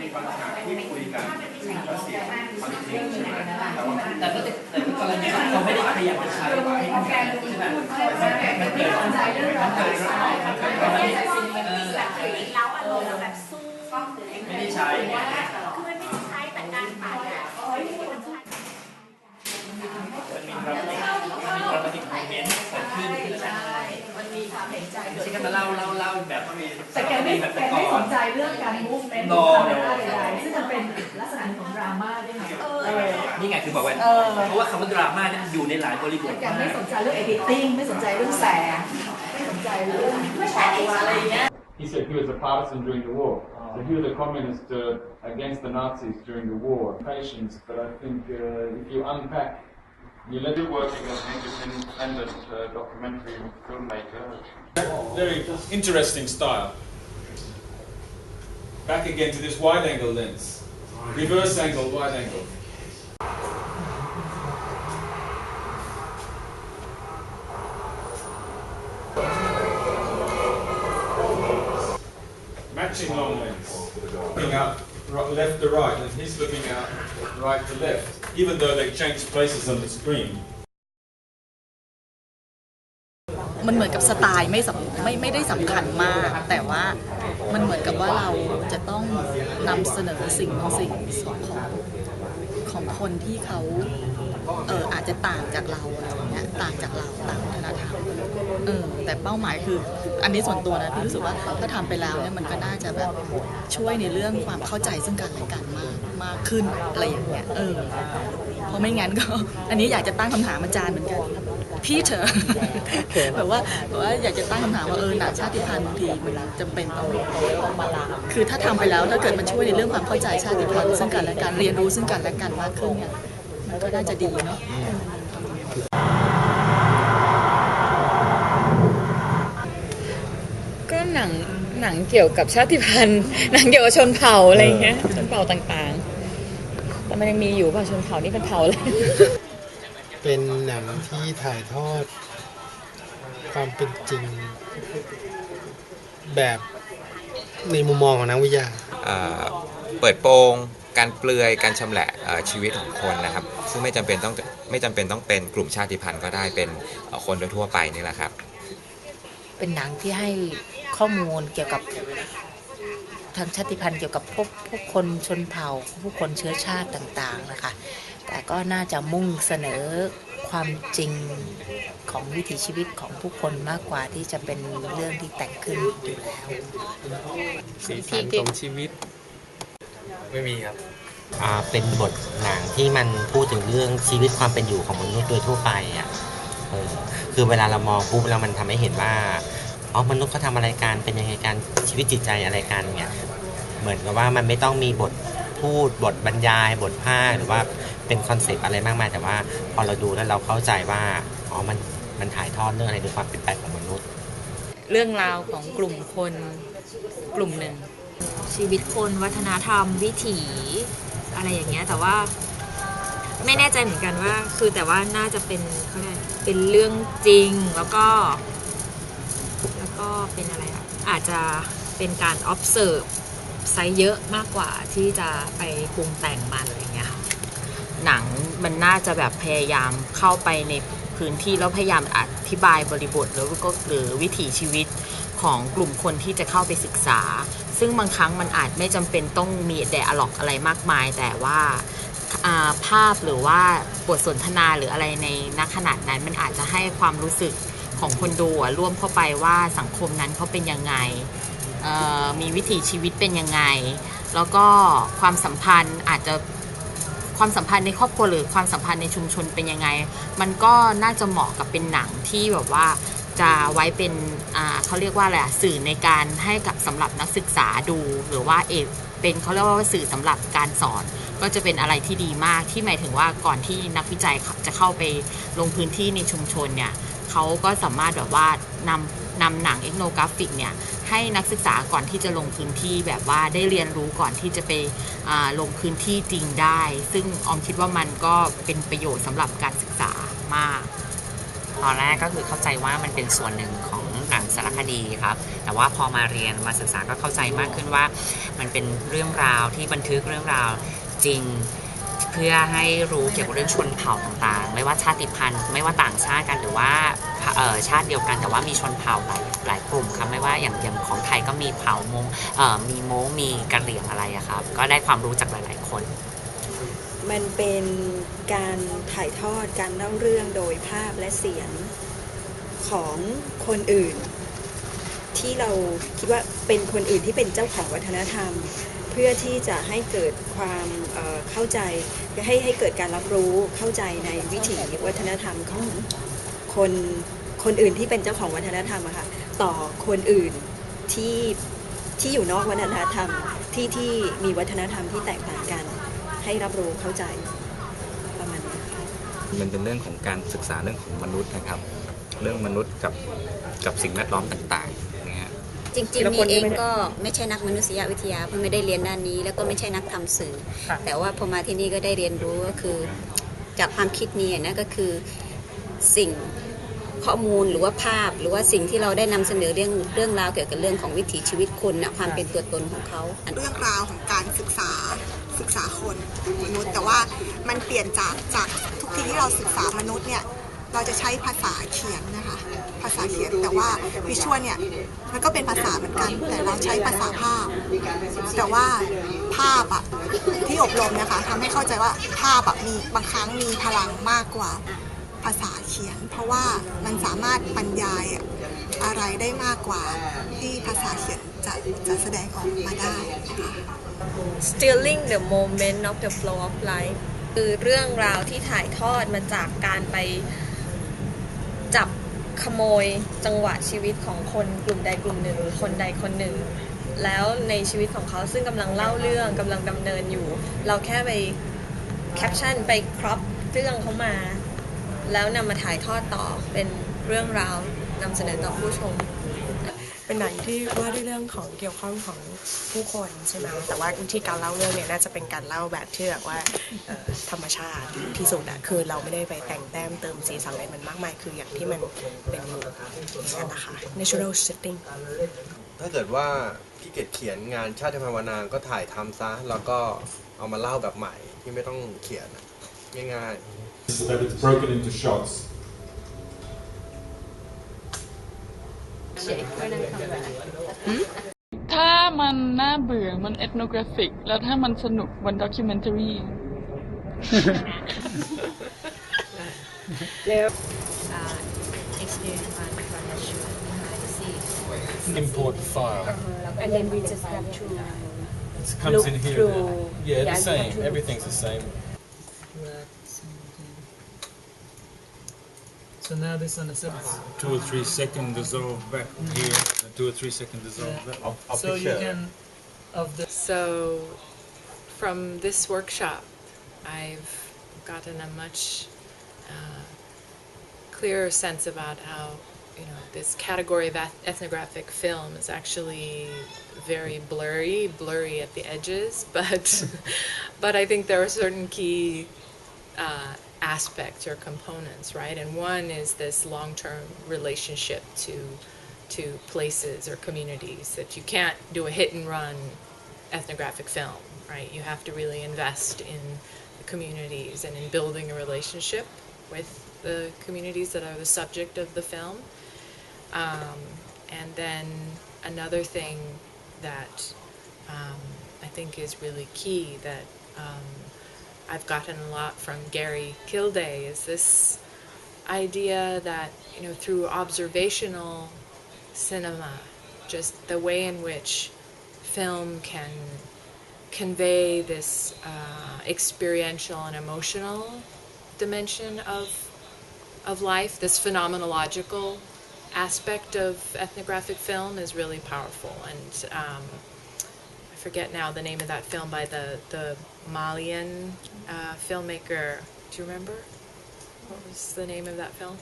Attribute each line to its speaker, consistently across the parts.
Speaker 1: มีบางฉากที่คุยกันแล้วเสียงมันทิ้งใช่ไหมแต่ว่า
Speaker 2: แต่ก็แต่ก็กรณีเขาไม่ได้พยายามใช้ให้มันใช่ไหมมันเกิดมันเกิดมันเกิดมันเกิดมันไม่ได้เออ
Speaker 3: แบบใจด้วอารมณ์แบบสู้
Speaker 2: ไม่ได้ใช้
Speaker 3: แต่การปาดอะมันใช้
Speaker 2: มันมีครับมันมีดรามาติกโมเมนต์เกิดขึ้น
Speaker 4: มันมีความเห็นใจ
Speaker 2: ไม่ใช่แค่มาเล่าเล่าเล่าแบบ
Speaker 4: แต่แกไม่
Speaker 2: แบบ
Speaker 4: แก
Speaker 2: แต่ก่
Speaker 4: ไม่ส
Speaker 2: อน
Speaker 4: นใจเรื่องการ movement
Speaker 2: โน
Speaker 4: หรือคาเมราใดๆซึ่งมันเป็นลักษณะของดราม่าด้วยนะเออ
Speaker 2: นี่ไงคือบอกว่า
Speaker 4: เออ
Speaker 2: เพราะว่าคำว่าดราม่าเนี่ยมันอยู่ในหลายบริบท
Speaker 4: แก
Speaker 2: มา
Speaker 4: ไม่
Speaker 2: ก
Speaker 4: สนใจเรื่อง editing ไม่สนใจเรื่องแสงไม่สนใจเรื่องฉากตัวอะไรอย่างเงี้ย
Speaker 5: He said he was a partisan during the war. So he was a communist uh, against the Nazis during the war. Patience, but I think uh, if you unpack, you let it work as an independent uh, documentary filmmaker.
Speaker 6: Very interesting style. Back again to this wide angle lens. Reverse angle, wide angle. Matching long lens. Looking out ri- left to right, and he's looking out right to left, even though they change places on the screen.
Speaker 7: มันเหมือนกับสไตล์ไม่สำไม่ไม่ได้สำคัญมาก แต่ว่ามันเหมือนกับว่าเราจะต้องนำเสนอสิ่งบางสิ่งของของคนที่เขาเอออาจจะต่างจากเราอะไรอย่างเงี้ยต่างจากเราต่างวัฒนธรรมเออแต่เป้าหมายคือ อันนี้ส่วนตัวนะพี่รู้สึกว่าถ้าทำไปแล้วเนี่ยมันก็น่าจะแบบช่วยในเรื่องความเข้าใจซึ่งกันและกันมาก มากขึ้นอะไรอย่างเงี้ยเออเพราะไม่งั้นก็ อันนี้อยากจะตั้งคำถามอาจารย์เหมือนกันพี่เธอแบบว่าแบบว่าอยากจะตั้งคำถามว่าเออหนังชาติพันธุ์บางทีมันจำเป็นต้องมาละคือถ้าทำไปแล้วถ้าเกิดมันช่วยในเรื่องความเข้าใจชาติพันธุ์ซึ่งกันและกันเรียนรู้ซึ่งกันและกันมากขึ้นเนี่ยมันก็น่าจะดีเนาะ
Speaker 8: ก็หนังหนังเกี่ยวกับชาติพันธุ์หนังเกี่ยวกับชนเผ่าอะไรเงี้ยชนเผ่าต่าง มันยังมีอยู่ป่ะชนเผ่านี่เป็นเผ่าอะไร
Speaker 9: เป็นหนังที่ถ่ายทอด ความเป็นจริง แบบในมุมมองของนักวิทยา
Speaker 10: เอ่อเปิดโปงการเปลือยการชำแหละเอ่อชีวิตของคนนะครับ ซึ่งไม่จำเป็นต้องไม่จำเป็นต้องเป็นกลุ่มชาติพันธุ์ก็ได้เป็นเอ่อคนทั่วๆไปนี่แหละครับ
Speaker 11: เป็นหนังที่ให้ข้อมูลเกี่ยวกับ ทางชาติพันธุ์เกี่ยวกับพวกพวกคนชนเผ่าผู้คนเชื้อชาติต่างๆนะคะ แต่ก็น่าจะมุ่งเสนอความจริงของวิถีชีวิตของผู้คนมากกว่าที่จะเป็นเรื่องที่แต่งขึ้นอยู่แล้ว
Speaker 9: สีสันของชีวิต
Speaker 12: ไม่มีครับอ่าเป็นบทหนังที่มันพูดถึงเรื่องชีวิตความเป็นอยู่ของมนุษย์โดยทั่วไปอะเออคือเวลาเรามองปุ๊บแล้วมันทำให้เห็นว่า อ๋อมนุษย์เขาทำอะไรกันเป็นยังไงกันชีวิตจิตใจอะไรกันเนี่ยเหมือนกับว่ามันไม่ต้องมีบทพูดบทบรรยาย บทภาคหรือว่าเป็นคอนเซปต์อะไรมากมายแต่ว่าพอเราดูแล้วเราเข้าใจว่าอ๋อมันมันถ่ายทอดเรื่องอะไรคือความเป็นไปของมนุษย์
Speaker 8: เรื่องราวของกลุ่มคนกลุ่มหนึ่ง
Speaker 3: ชีวิตคนวัฒนธรรมวิถีอะไรอย่างเงี้ยแต่ว่าไม่แน่ใจเหมือนกันว่า คือแต่ว่าน่าจะเป็นเขาเรียกอะไรเป็นเรื่องจริงแล้วก็แล้ว ก็เป็นอะไรอะอาจจะเป็นการ observe ไซส์เยอะมากกว่าที่จะไปปรุงแต่งมันอะไรอย่างเงี้ยค่ะ
Speaker 11: หนังมันน่าจะแบบพยายามเข้าไปในพื้นที่แล้วพยายามอธิบายบริบทหรือก็หรือวิถีชีวิตของกลุ่มคนที่จะเข้าไปศึกษา ซึ่งบางครั้งมันอาจไม่จำเป็นต้องมีแดอะล็อกอะไรมากมาย แต่ว่าอ่าภาพหรือว่าบทสนทนาหรืออะไรในณขนาดนั้นมันอาจจะให้ความรู้สึก ของคนดูร่วมเข้าไปว่าสังคมนั้นเขาเป็นยังไงมีวิถีชีวิตเป็นยังไง แล้วก็ความสัมพันธ์อาจจะความสัมพันธ์ในครอบครัวหรือความสัมพันธ์ในชุมชนเป็นยังไง มันก็น่าจะเหมาะกับเป็นหนังที่แบบว่าจะไว้เป็นเขาเรียกว่าอะไรสื่อในการให้กับสำหรับนักศึกษาดูหรือว่าเอกเป็นเขาเรียกว่าสื่อสำหรับการสอน ก็จะเป็นอะไรที่ดีมากที่หมายถึงว่าก่อนที่นักวิจัยจะเข้าไปลงพื้นที่ในชุมชนเนี่ย เขาก็สามารถแบบว่านำนำหนังเอ็กโนกราฟิกเนี่ยให้นักศึกษาก่อนที่จะลงพื้นที่แบบว่าได้เรียนรู้ก่อนที่จะไปลงพื้นที่จริงได้ ซึ่งออมคิดว่ามันก็เป็นประโยชน์สำหรับการศึกษามาก
Speaker 12: ตอนแรกก็คือเข้าใจว่ามันเป็นส่วนหนึ่งของหนัง
Speaker 11: สารคดีครับ แต่ว่าพอมาเรียนมาศึกษาก็เข้าใจมากขึ้นว่า มันเป็นเรื่องราวที่บันทึกเรื่องราวจริง เพื่อให้รู้เกี่ยวกับเรื่องชนเผ่าต่างๆ ไม่ว่าชาติพันธุ์ไม่ว่าต่างชาติกันหรือว่าชาติเดียวกัน แต่ว่ามีชนเผ่าหลายหลายกลุ่มครับไม่ว่าอย่างอย่างของไทยก็มีเผ่ามงมีโม้งมีกะเหรี่ยงอะไรอะครับก็ได้ความรู้จากหลาย ๆ คน
Speaker 4: มันเป็นการถ่ายทอดการเล่าเรื่องโดยภาพและเสียงของคนอื่น ที่เราคิดว่าเป็นคนอื่นที่เป็นเจ้าของวัฒนธรรม พื่อที่จะให้เกิดความเข้าใจให้ให้เกิดการรับรู้เข้าใจในวิถีวัฒนธรรมของคนคนอื่นที่เป็นเจ้าของวัฒนธรรมอะค่ะต่อคนอื่นที่ที่อยู่นอกวัฒนธรรมที่ที่มีวัฒนธรรมที่แตกต่างกัน ให้รับรู้เข้าใจประมาณนี้
Speaker 13: มันเป็นเรื่องของการศึกษาเรื่องของมนุษย์นะครับ เรื่องมนุษย์กับกับสิ่งแวดล้อมต่างๆ
Speaker 14: จริงๆนี่เองก็ไม่ใช่นักมนุษยวิทยาเพิ่งไม่ได้เรียนด้านนี้ แล้วก็ไม่ใช่นักทำสื่อ แต่ว่าพอมาที่นี่ก็ได้เรียนรู้ก็คือ จากความคิดนี้นะก็คือสิ่งข้อมูลหรือว่าภาพ หรือว่าสิ่งที่เราได้นำเสนอเรื่องเรื่องราวเกี่ยวกับเรื่องของวิถีชีวิตคนนะความเป็นตัวตนของเขา
Speaker 15: เรื่องราวของการศึกษาศึกษาคนมนุษย์ แต่ว่ามันเปลี่ยนจากจากทุกทีที่เราศึกษามนุษย์เนี่ยเราจะใช้ภาษาเขียนนะคะ ภาษาเขียน แต่ว่าวิชวลเนี่ยมันก็เป็นภาษาเหมือนกัน แต่เราใช้ภาษาภาพ แต่ว่าภาพอะที่อบรมนะคะทำให้เข้าใจว่าภาพอะมีบางครั้งมีพลังมากกว่าภาษาเขียน เพราะว่ามันสามารถบรรยายอะไรได้มากกว่าที่ภาษาเขียนจะจะแสดงออกมาได้
Speaker 16: stealing the moment of the flow of life คือเรื่องราวที่ถ่ายทอดมาจากการไปจับ ขโมยจังหวะชีวิตของคนกลุ่มใดกลุ่มหนึ่งหรือคนใดคนหนึ่ง แล้วในชีวิตของเขาซึ่งกำลังเล่าเรื่องกำลังดำเนินอยู่ เราแค่ไปแคปชั่นไปครอปเรื่องเขามา แล้วนำมาถ่ายทอดต่อเป็นเรื่องราวนำเสนอต่อผู้ชม
Speaker 17: เป็นหนังที่ว่าด้วยเรื่องของเกี่ยวข้องของผู้คนใช่ไหมแต่ว่าวิธีการเล่าเรื่องเนี่ยน่าจะเป็นการเล่าแบบที่แบบว่าเอ่อธรรมชาติที่สุดอะคือเราไม่ได้ไปแต่งแต้มเติมสีสันอะไรมันมากมาย คืออย่างที่มันเป็นอยู่นั่นนะคะ natural setting
Speaker 18: ถ้าเกิดว่าพี่เกดเขียนงานชาติพันธุ์วานางก็ถ่ายทำซะ แล้วก็เอามาเล่าแบบใหม่ที่ไม่ต้องเขียนอะง่าย
Speaker 6: is that it's broken into shots.
Speaker 19: ถ้ามันน่าเบื่อมันเอ n โนกราฟิก แล้วถ้ามันสนุกมันด็อกิเมนทารี
Speaker 3: แล้ว experience on from the shoot behind the scenes
Speaker 6: Import file.
Speaker 3: and then we just have to
Speaker 6: It comes
Speaker 3: look
Speaker 6: in here.
Speaker 3: through
Speaker 6: Yeah,
Speaker 3: yeah,
Speaker 6: the
Speaker 3: we have
Speaker 6: same.
Speaker 3: to look
Speaker 6: Everything's the same.
Speaker 2: So now this one is
Speaker 6: Two or three second dissolve back here. Two or three second dissolve back.
Speaker 2: So you can of the
Speaker 20: So, from this workshop, I've gotten a much uh, clearer sense about how you know this category of eth- ethnographic film is actually very blurry, blurry at the edges, but but I think there are certain key uh, aspects or components, right? And one is this long-term relationship to to places or communities that you can't do a hit and run ethnographic film, right? You have to really invest in the communities and in building a relationship with the communities that are the subject of the film. Um, and then another thing that um, I think is really key that um, I've gotten a lot from Gary Kilday is this idea that you know through observational cinema, just the way in which film can convey this uh, experiential and emotional dimension of of life, this phenomenological aspect of ethnographic film is really powerful. And um, forget now the name of that film by the the Malian uh, filmmaker. Do you remember? What was the name of that film?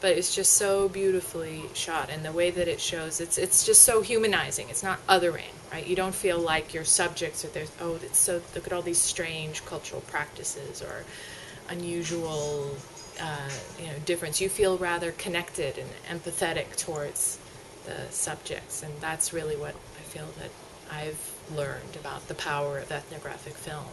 Speaker 20: But it's just so beautifully shot, and the way that it shows, it's it's just so humanizing. It's not othering, right? You don't feel like your subjects are there. Oh, it's so look at all these strange cultural practices or unusual, uh, you know, difference. You feel rather connected and empathetic towards the subjects, and that's really what I feel that I've learned about the power of ethnographic film.